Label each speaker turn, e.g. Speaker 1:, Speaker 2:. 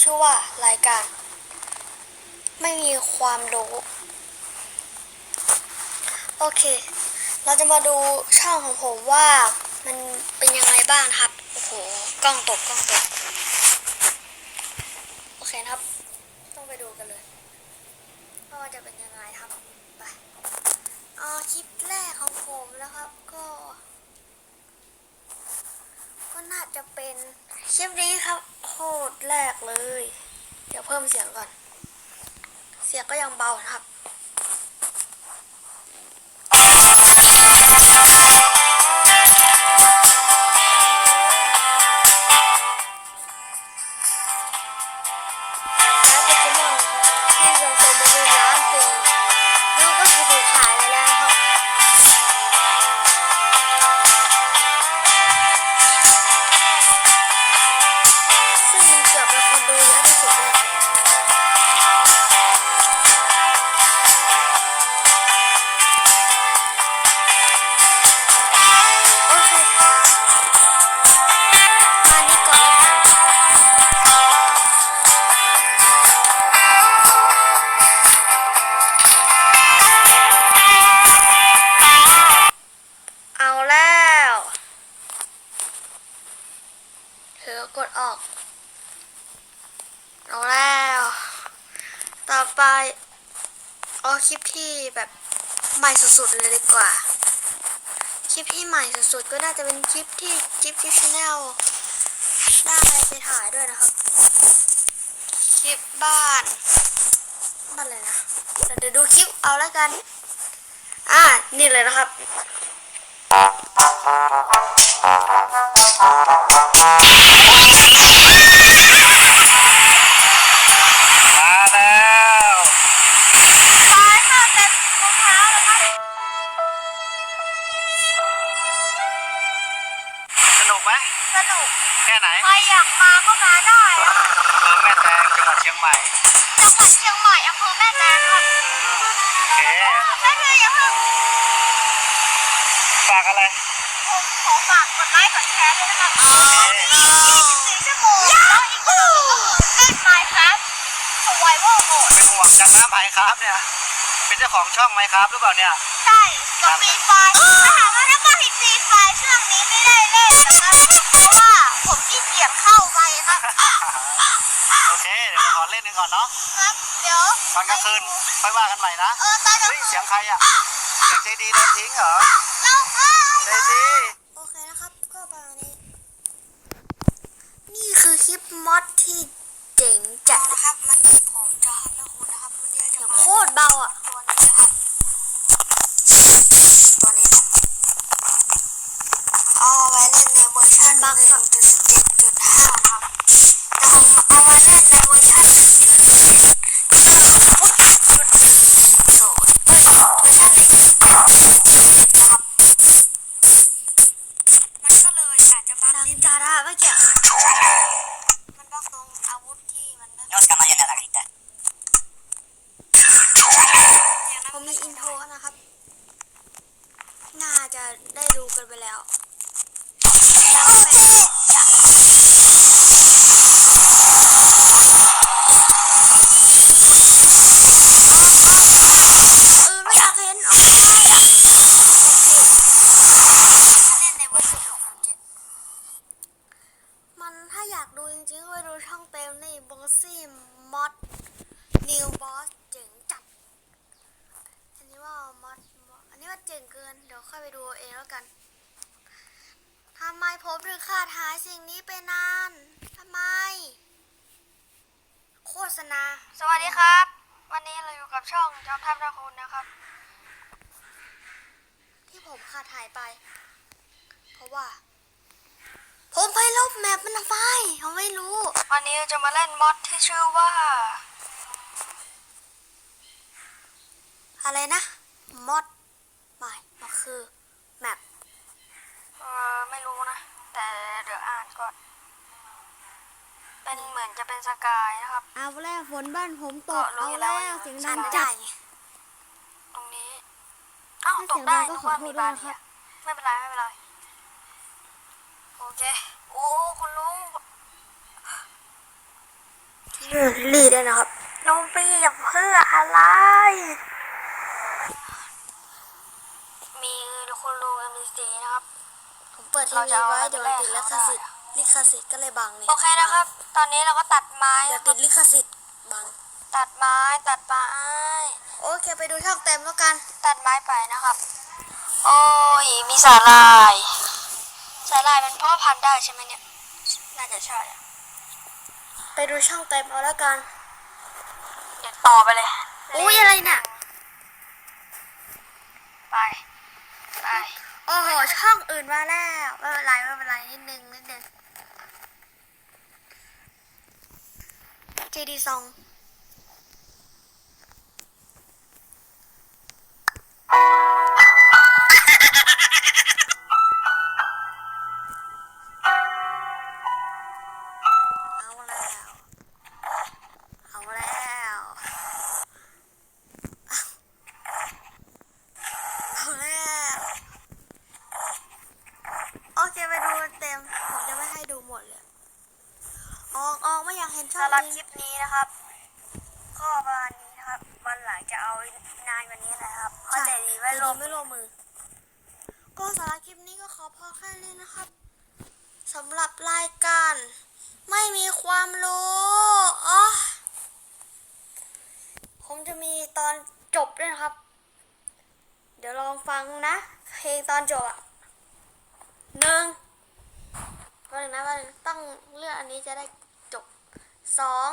Speaker 1: ชื่อว่ารายการ ไม่มีความรู้ โอเค เราจะมาดูช่องของผมว่ามันเป็นยังไงบ้างครับ โอ้โห กล้องตกกล้องตก โอเคครับ ต้องไปดูกันเลยว่าจะเป็นยังไงครับ ไปเอคลิปแรกของผมนะครับ ก็ ก็น่าจะเป็น คลิปนี้ครับโคตรแรกเลย เดี๋ยวเพิ่มเสียงก่อน เสียงก็ยังเบานะครับ อกดออกเอาแล้ว ต่อไปเอาคลิปที่แบบใหม่สุดๆเลยดีกว่า คลิปที่ใหม่สุดๆก็น่าจะเป็นคลิปที่คลิปที่ชาแนลได้ไปถ่ายด้วยนะครับ คลิปบ้านบ้านอะไรนะเดี๋ยวดูคลิปเอาแล้วกัน อ่านี่เลยนะครับ
Speaker 2: มาก็มา
Speaker 1: ได้อะ
Speaker 2: เมืองแม่แตงจังหวัดเชียงใหม่
Speaker 1: จังหวัดเชียงใหม่อำเภอแม่แตงครับ
Speaker 2: โอเค
Speaker 1: แม่เธออย่าเพิ่ง
Speaker 2: ฝากอะไร
Speaker 1: ผมขอฝากกดไลค์กดแชร์ด้วยนะครับ
Speaker 2: โอเค
Speaker 1: 24ชั่วโมงแล้วอีกคนนึงก็คือเล่น Minecraft Survival Mode
Speaker 2: เป็นห่วงจังน้ำไผ่ครับเนี่ย เป็นเจ้าของช่องไหมครับหรือเปล่าเนี่ย
Speaker 1: ใช่กับฟรีไฟล์ถ้าถามว่าถ้าก็ฟรีไฟล์ช่วงนี้ไม่ได้เล่นนะครับเพราะ
Speaker 2: หนึ่งก่อนเนาะ
Speaker 1: ครับเดี๋ยว
Speaker 2: ตอนกลางคืนค่อยว่ากันใหม่นะ
Speaker 1: เออตอนกลาง
Speaker 2: เฮ้ย
Speaker 1: คืน
Speaker 2: เสียงใครอะเสียงใจดีโดนทิ้งเหรอ
Speaker 1: เราเออ
Speaker 2: ใจดี
Speaker 1: โอเคนะครับก็ประมาณนี้นี่คือคลิปมอดที่เจ๋งจัดนะครับวันนี้ผมจะให้ทุกคนนะครับวันนี้จะโคตรเบาอะตัวนี้นะครับตัวนี้เอาไว้เล่นในเวอร์ชันหนึ่งจุดสิบเจ็ดจุดห้านะครับ ผมเอาไว้เล่นในเวอร์ชันหนึ่งจุดสิบจุดหนึ่งศูนย์เอ้ยเวอร์ชันหนึ่งจุดแปดนะครับมันก็เลยอาจจะบักนิดาราเมื่อกี้มันบักตรงอาวุธที่มันมีอินโทรนะครับ น่าจะได้ดูกันไปแล้วก็เป็นเออไม่อยากเห็นออกไปอะโอเคถ้าเล่นในเวอร์ชันของเจ็ด มันถ้าอยากดูจริงๆก็ไปดูช่องเต็มนี่บอส ซี่มอดนิวบอสเจ๋งจัด อันนี้ว่ามอดอันนี้ว่าเจ๋งเกิน เดี๋ยวค่อยไปดูเองแล้วกันทำไมผมถึงขาดหายสิ่งนี้ไปนานทำไม โฆษณา สวัสดีครับ วันนี้เราอยู่กับช่องจอมทัพนาคุณนะครับ ที่ผมขาดหายไป เพราะว่า ผมไปลบแมปมันทำไมเขาไม่รู้ วันนี้เราจะมาเล่นมอดที่ชื่อว่า อะไรนะมอดไม่มันคือแมปเออไม่รู้นะ แต่เดี๋ยวอ่านก่อน เป็นเหมือนจะเป็นสกายนะครับ
Speaker 3: เอาแล้วฝนบ้านผมต
Speaker 1: ก็
Speaker 3: ก
Speaker 1: รู้
Speaker 3: เอา
Speaker 1: อยู่
Speaker 3: แล้
Speaker 1: แล้ว
Speaker 3: วเสียง
Speaker 1: อ่า
Speaker 3: ดั
Speaker 1: น
Speaker 3: ง
Speaker 1: ไม่
Speaker 3: จั
Speaker 1: ได้
Speaker 3: ด
Speaker 1: ไงตรงนี้เอ้า
Speaker 3: ถ้า
Speaker 1: ต
Speaker 3: เสี
Speaker 1: ก
Speaker 3: ยง
Speaker 1: ได้
Speaker 3: ดังก็
Speaker 1: นึก
Speaker 3: ขอ
Speaker 1: ว่า
Speaker 3: โท
Speaker 1: มี
Speaker 3: ษด้
Speaker 1: บา
Speaker 3: วย
Speaker 1: น
Speaker 3: นะค
Speaker 1: เดี
Speaker 3: รั
Speaker 1: ย
Speaker 3: บ
Speaker 1: ไม่เป็นไรไม่เป็นไร โอเค โอ้คุณลุงรีดด้วยนะครับน้องปีบเพื่ออะไร มีคุณลุงเอ็มซีนะครับ ผมเปิดที
Speaker 3: เรา
Speaker 1: วี
Speaker 3: จะเอา
Speaker 1: ไว้
Speaker 3: อะไร
Speaker 1: เดี๋ยวมันติด
Speaker 3: ไปแล
Speaker 1: ลิ
Speaker 3: ก
Speaker 1: ข
Speaker 3: เขา
Speaker 1: สิทธิ์
Speaker 3: ได้
Speaker 1: ลิขสิทธิ์ก็เลยบังนี่
Speaker 3: โอเคนะครับ ตอนนี้เราก็ตัดไม้
Speaker 1: เดี๋ยวติดลิขสิทธิ์บัง
Speaker 3: ตัดไม้ตัดไม้
Speaker 1: โอเคไปดูช่องเต็มแล้วกัน
Speaker 3: ตัดไม้ไปนะครับ โอ้ยมีสาลาย สาลายมันพ่อพันธุ์ได้ใช่ไหมเนี่ย น่าจะใช่อะ
Speaker 1: ไปดูช่องเต็มเอาแล้วกัน
Speaker 3: เดี๋ยวต่อไปเลย
Speaker 1: อุ้ยอะไรน่ะ
Speaker 3: ไป ไป
Speaker 1: โอ้โห ช่องอื่นมาแล้วไม่เป็นไรไม่เป็นไรนิดนึงนิดนึงเจดีซอง
Speaker 3: รับคลิปนี้นะครับ ก็ประมาณนี้นะครับ วันหลังจะเอานานกวันนี้นะครับเข้าใจดีไว้ลง
Speaker 1: ไม่ลงมือ ก็สำหรับคลิปนี้ก็ขอพอแค่นี้นะครับสำหรับรายการ ไม่มีความรู้อ๋อผมจะมีตอนจบด้วยนะครับ เดี๋ยวลองฟังนะ เพลงตอนจบอะหนึ่งก็หนึ่งนะว่าต้องเลือกอันนี้จะได้ สอง